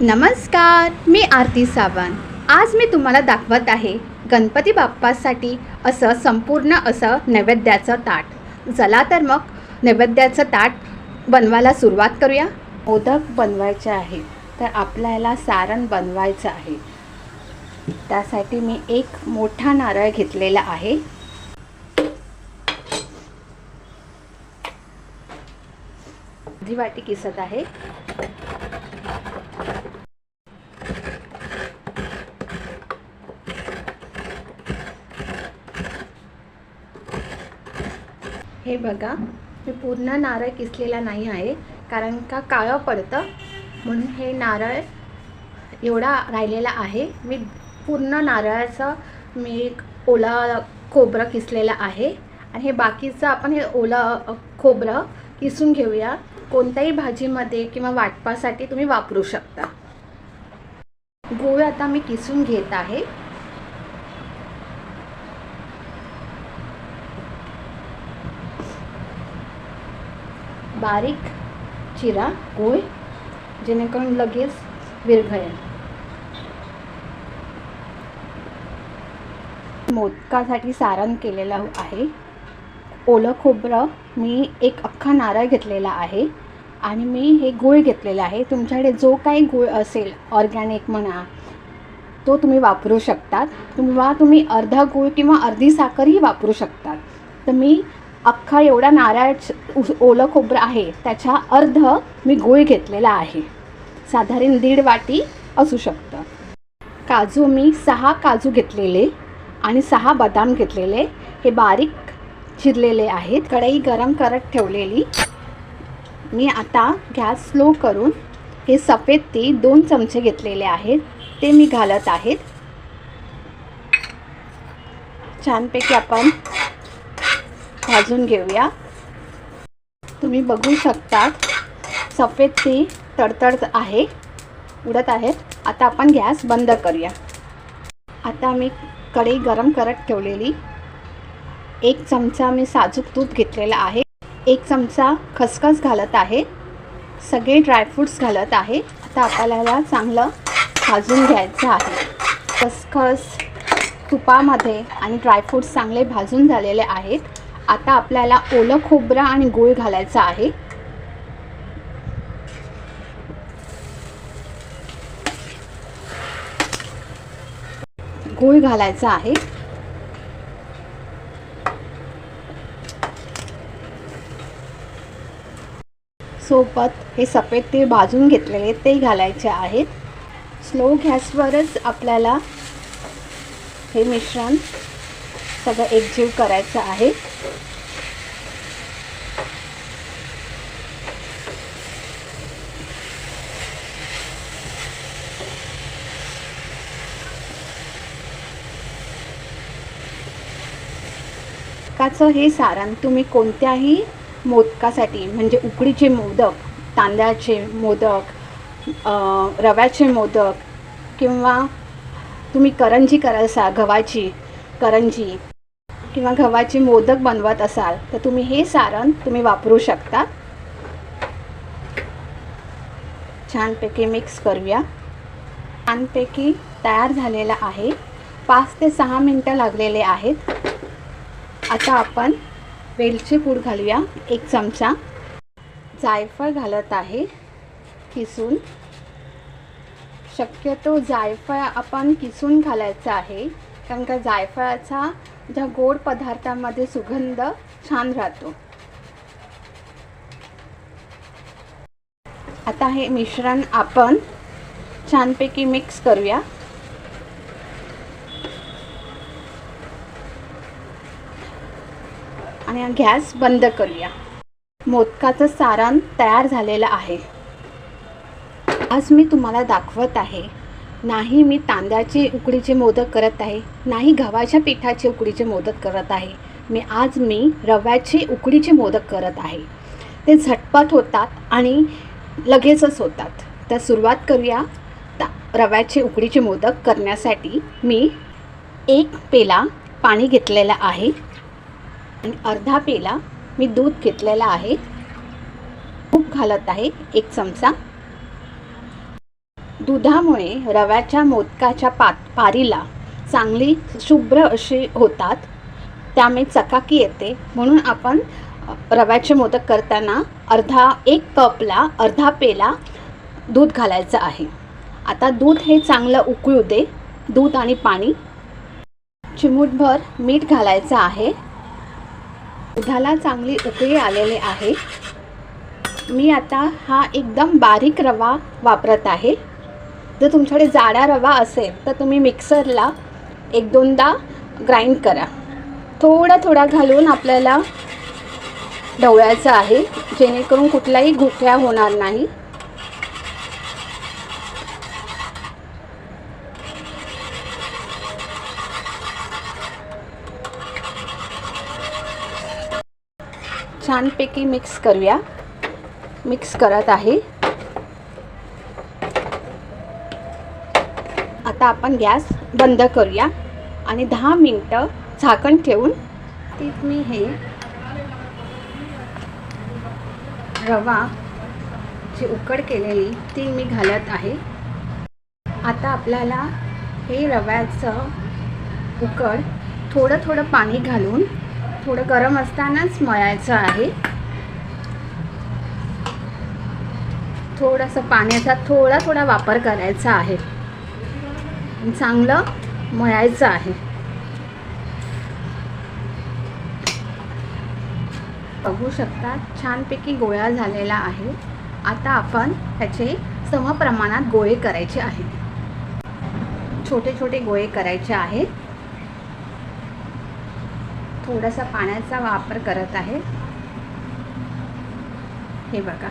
नमस्कार मी आरती सावंत. आज मी तुम्हाला दाखवत आहे गणपती बाप्पासाठी असं संपूर्ण असं नैवेद्याचं ताट. चला तर मग नैवेद्याचं ताट बनवायला सुरुवात करूया. मोदक बनवायचे आहे तर आपल्याला सारण बनवायचं आहे. त्यासाठी मी एक मोठा नारळ घेतलेला आहे. वाटी किसत आहे. हे बघा मी पूर्ण नारळ किसलेला नाही आहे कारण का काळं पडतं? म्हणून हे नारळ एवढा राहिलेला आहे. मी पूर्ण नारळाचं मी एक ओला खोबरं किसलेलं आहे. आणि हे बाकीचं आपण हे ओलं खोबरं किसून घेऊया. कोणत्याही भाजीमध्ये किंवा वाटपासाठी तुम्ही वापरू शकता. गूळ आता मी किसून घेत आहे. बारीक चिरा गूळ जेणेकरून लगेच विरघळेल. मोदकासाठी सारण केलेलं आहे. ओलं खोबरं मी एक अख्खा नारळ घेतलेला आहे आणि मी हे गूळ घेतलेला आहे. तुमच्याकडे जो काही गूळ असेल ऑर्गॅनिक म्हणा तो तुम्ही वापरू शकतात. किंवा तुम्ही अर्धा गूळ किंवा अर्धी साखरही वापरू शकतात. तर मी अख्खा एवढा नारळाच ओलं खोबरं आहे त्याच्या अर्ध मी गूळ घेतलेला आहे. साधारण दीड वाटी असू शकतं. काजू मी सहा काजू घेतलेले आणि सहा बदाम घेतलेले. हे बारीक चिरलेले आहेत. कढई गरम करत ठेवलेली. मी आता गॅस स्लो करून हे सफेद ती दोन चमचे घेतलेले आहेत. ते मी घालत आहेत. छानपैकी आपण भाजून घेऊया. तुम्ही बघू शकता सफेद ती तडतड आहे उडत आहेत आता आपण गॅस बंद करूया. आता मी कढई गरम करत ठेवलेली. एक चमचा मी साजूक तूप घेतलेला आहे. एक चमचा खसखस घालत आहे. सगळे ड्रायफ्रूट्स घालत आहे. आता आपल्याला चांगलं भाजून घ्यायचं आहे. खसखस तुपामध्ये आणि ड्रायफ्रूट्स चांगले भाजून झालेले आहेत. आता आपल्याला ओलं खोबरं आणि गूळ घालायचं आहे. गूळ घालायचा आहे. सोबत हे सफेद तीळ भाजून घेतलेले ते घालायचे आहेत. स्लो गॅसवरच आपल्याला हे मिश्रण सगळं एकजीव करायचं आहे. मोदकाचं हे सारण तुम्ही कोणत्याही मोदकासाठी म्हणजे उकडीचे मोदक तांदळाचे मोदक रव्याचे मोदक किंवा तुम्ही करंजी कराल सा गव्हाची करंजी किंवा गव्हाची मोदक बनवत असाल तर तुम्ही हे सारण तुम्ही वापरू शकता. छानपैकी मिक्स करूया. छानपैकी तयार झालेला आहे. पाच ते सहा मिनटं लागलेले आहेत. आता आपण वेलची पूड घालूया. एक चमचा. जायफळ घालत आहे किसून. शक्यतो जायफळ आपण किसून घालायचं आहे. कारण का जायफळाचा ज्या गोड पदार्थामध्ये सुगंध छान राहतो. आता हे मिश्रण आपण छानपैकी मिक्स करूया. आणि गॅस बंद करूया. मोदकाचं सारण तयार झालेलं आहे. आज मी तुम्हाला दाखवत आहे नाही मी तांदळाचे उकडीचे मोदक करत आहे नाही गव्हाच्या पिठाचे उकडीचे मोदक करत आहे. मी आज मी रव्याचे उकडीचे मोदक करत आहे. ते झटपट होतात आणि लगेचच होतात. तर सुरुवात करूया. ता रव्याचे उकडीचे मोदक करण्यासाठी मी एक पेला पाणी घेतलेलं आहे आणि अर्धा पेला मी दूध घेतलेला आहे. तूप घालत आहे एक चमचा. दुधामुळे रव्याच्या मोदकाच्या पात पारीला चांगली शुभ्र अशी होतात. त्यामुळे चकाकी येते. म्हणून आपण रव्याचे मोदक करताना अर्धा एक कपला अर्धा पेला दूध घालायचं आहे. आता दूध हे चांगलं उकळू दे. दूध आणि पाणी. चिमूटभर मीठ घालायचं आहे. दुधाला चांगली उकळी आलेली आहे. मी आता हा एकदम बारीक रवा वापरत आहे. जर तुमच्याकडे जाडा रवा असेल तर तुम्ही मिक्सरला एक दोनदा ग्राइंड करा. थोडा थोडा घालून आपल्याला ढवळायचं आहे जेणेकरून कुठलाही घुकऱ्या होणार नाही. छानपैकी मिक्स करूया. मिक्स करत आहे. आता आपण गॅस बंद करूया. आणि दहा मिनटं झाकण ठेवून तीत मी हे रवा जी उकड केलेली ती मी घालत आहे. आता आपल्याला हे रव्याचं उकड थोडं थोडं पाणी घालून थोडं गरम असतानाच मळायचं आहे. थोडासा पाण्याचा थोडा थोडा वापर करायचा आहे. चांगलं मळायचं आहे. बघू शकता छानपैकी गोळा झालेला आहे. आता आपण ह्याचे समप्रमाणात गोळे करायचे आहेत छोटे छोटे गोळे करायचे आहेत. थोडासा पाण्याचा वापर करत आहे. हे बघा.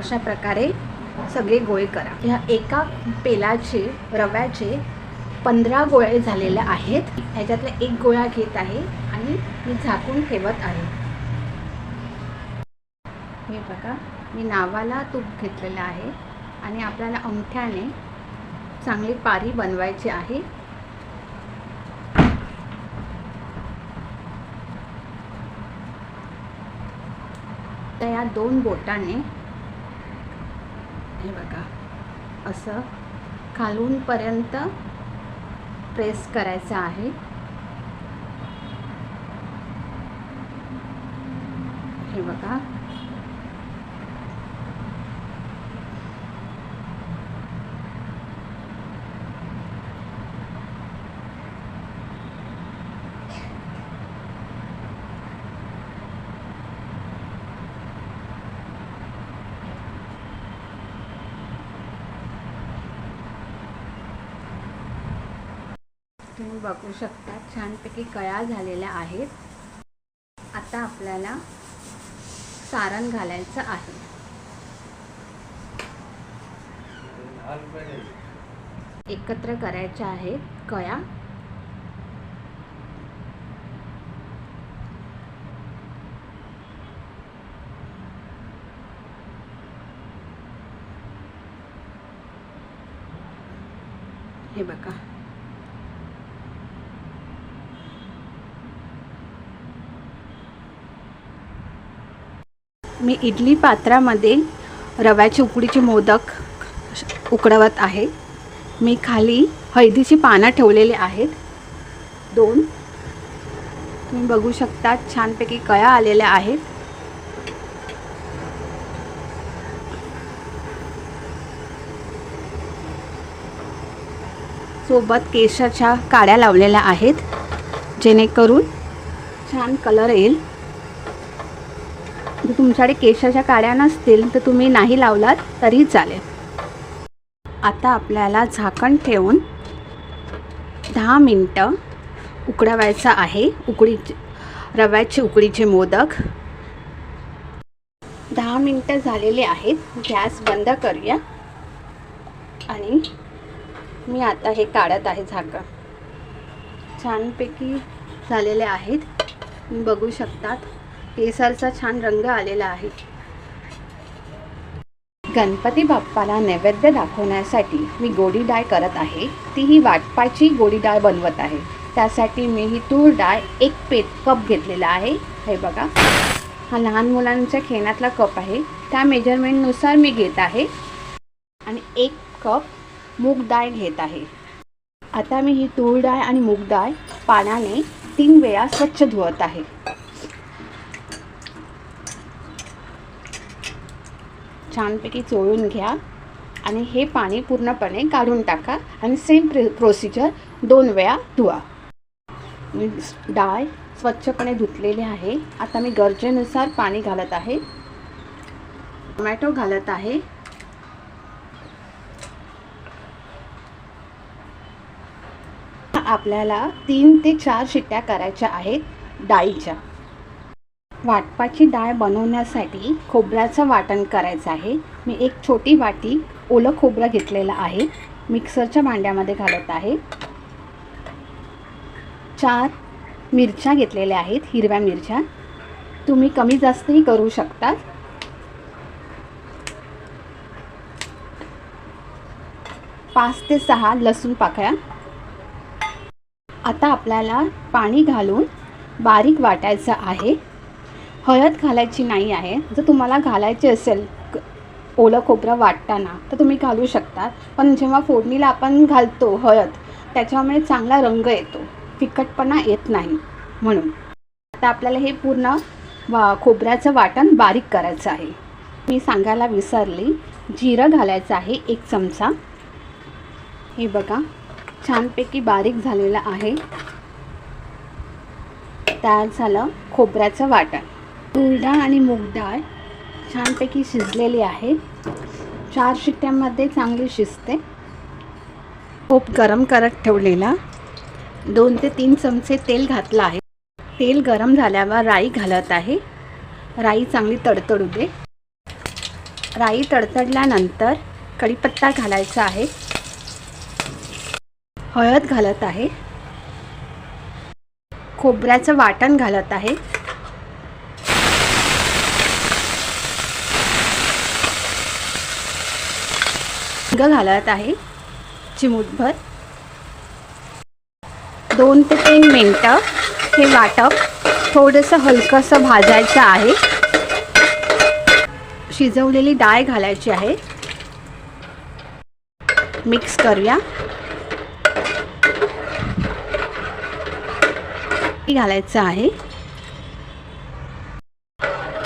अशा प्रकारे सगळे गोळे करा. ह्या एका पेलाचे रव्याचे पंधरा गोळे झालेले आहेत. ह्याच्यातला एक गोळा घेत आहे आणि मी झाकून ठेवत आहे. हे बघा मी नावाला तूप घेतलेलं आहे आणि आपल्याला अंगठ्याने चांगली पारी बनवायची आहे. तर या दोन बोटाने हे बघा. असं खालूनपर्यंत प्रेस करायचं आहे. हे बघा. तुम्ही बघू शकता छानपैकी कळ्या झालेल्या आहेत. आता आपल्याला सारण घालायचं आहे. एकत्र करायच्या आहेत कळ्या हे बघा. मी इडली पात्रामध्ये रव्याची उकडीचे मोदक उकडवत आहे. मी खाली हळदीची पानं ठेवलेली आहेत. दोन. तुम्ही बघू शकता छानपैकी कळ्या आलेल्या आहेत. सोबत केशाच्या काड्या लावलेल्या आहेत. जेणेकरून छान कलर येईल. तुमच्याकडे केशाच्या काड्या नसतील तर तुम्ही नाही लावलात तरी चालेल. आता आपल्याला झाकण ठेवून दहा मिनटं उकडावायचं आहे. उकडी रव्याचे उकडीचे मोदक. दहा मिनटं झालेले आहेत. गॅस बंद करूया. आणि मी आता हे काढत आहे झाकण. छानपैकी झालेले आहेत. बघू शकतात. केसरचा छान रंग आलेला आहे. गणपती बाप्पाला नैवेद्य दाखवण्यासाठी मी गोडी डाळ करत आहे. ती ही वाटपाची गोडी डाळ बनवत आहे. त्यासाठी मी ही तूर डाळ एक पेट कप घेतलेला आहे. हे बघा. हा लहान मुलांच्या खेळण्यातला कप आहे. त्या मेजरमेंटनुसार मी घेत आहे. आणि एक कप मूग डाळ घेत आहे. आता मी ही तूर डाळ आणि मूग डाळ पाण्याने तीन वेळा स्वच्छ धुवत आहे. छानपैकी चोळून घ्या आणि हे पाणी पूर्णपणे काढून टाका आणि सेम प्रे प्रोसिजर दोन वेळा धुवा. मी डाळ स्वच्छपणे धुतलेली आहे. आता मी गरजेनुसार पाणी घालत आहे. टोमॅटो घालत आहे. आपल्याला तीन ते चार शिट्ट्या करायच्या आहेत डाळीच्या. वाटपाची डाळ बनवण्यासाठी खोबऱ्याचं वाटण करायचं आहे. मी एक छोटी वाटी ओलं खोबरं घेतलेलं आहे. मिक्सरच्या भांड्यामध्ये घालत आहे. चार मिरच्या घेतलेल्या आहेत हिरव्या मिरच्या. तुम्ही कमी जास्तही करू शकता. पाच ते सहा लसूण पाकळ्या. आता आपल्याला पाणी घालून बारीक वाटायचं आहे. हळद घालायची नाही आहे. जर तुम्हाला घालायची असेल ओलं खोबरं वाटताना तर तुम्ही घालू शकता. पण जेव्हा फोडणीला आपण घालतो हळद त्याच्यामुळे चांगला रंग येतो. फिकटपणा येत नाही म्हणून. आता आपल्याला हे पूर्ण वा खोबऱ्याचं वाटण बारीक करायचं आहे. मी सांगायला विसरली. जिरं घालायचं आहे एक चमचा. हे बघा छानपैकी बारीक झालेलं आहे. तयार झालं खोबऱ्याचं वाटण. डाळ आणि मूग डाळ छानपैकी शिजलेली आहे. चार शिट्ट्यामध्ये चांगली शिजते. खूप गरम करत ठेवलेला. दोन ते तीन चमचे तेल घातलं आहे. तेल गरम झाल्यावर राई घालत आहे. राई चांगली तडतडू दे. राई तडतडल्यानंतर कढीपत्ता घालायचा आहे. हळद घालत आहे. खोबऱ्याचं वाटण घालत आहे. हिंग घालत आहे. चिमूटभर. दोन ते तीन मिनटं हे वाटप थोडंसं हलकंसं भाजायचं आहे. शिजवलेली डाळ घालायची आहे. मिक्स करूया. घालायचं आहे.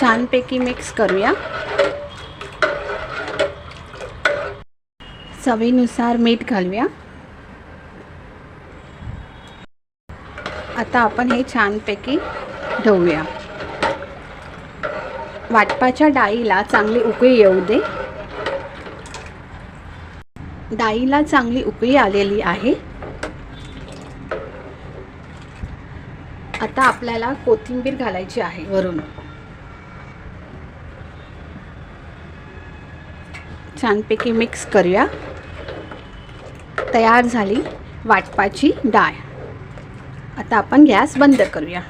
छानपैकी मिक्स करूया. चवीनुसार मीठ घालूया. आता आपण हे छानपैकी ढवूया वाटपाच्या डाळीला चांगली उकळी येऊ दे. डाळीला चांगली उकळी आलेली आहे. आता आपल्याला कोथिंबीर घालायची आहे वरून. छानपैकी मिक्स करूया. तयार झाली वाटपाची डाळ. आता आपण गॅस बंद करूया.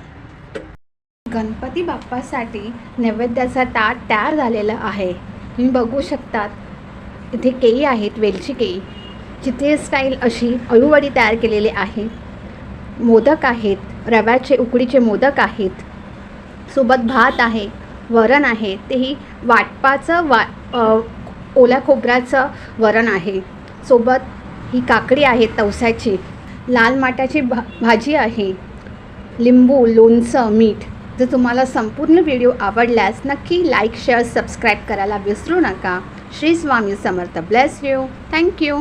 गणपती बाप्पासाठी नैवेद्याचा ताट तयार झालेला आहे. तुम्ही बघू शकतात इथे केळी आहेत वेलची केळी. जिथे स्टाईल अशी अळूवडी तयार केलेली आहे. मोदक आहेत रव्याचे उकडीचे मोदक आहेत. सोबत भात आहे वरण आहे. तेही वाटपाचं वा ओल्या खोबऱ्याचं वरण आहे. सोबत ही काकडी आहे तवसाची लाल माटाची भा भाजी आहे. लिंबू लोणचं मीठ. जर तुम्हाला संपूर्ण व्हिडिओ आवडल्यास नक्की लाईक शेअर सबस्क्राईब करायला विसरू नका. Shri Swami Samarth. Bless you. Thank you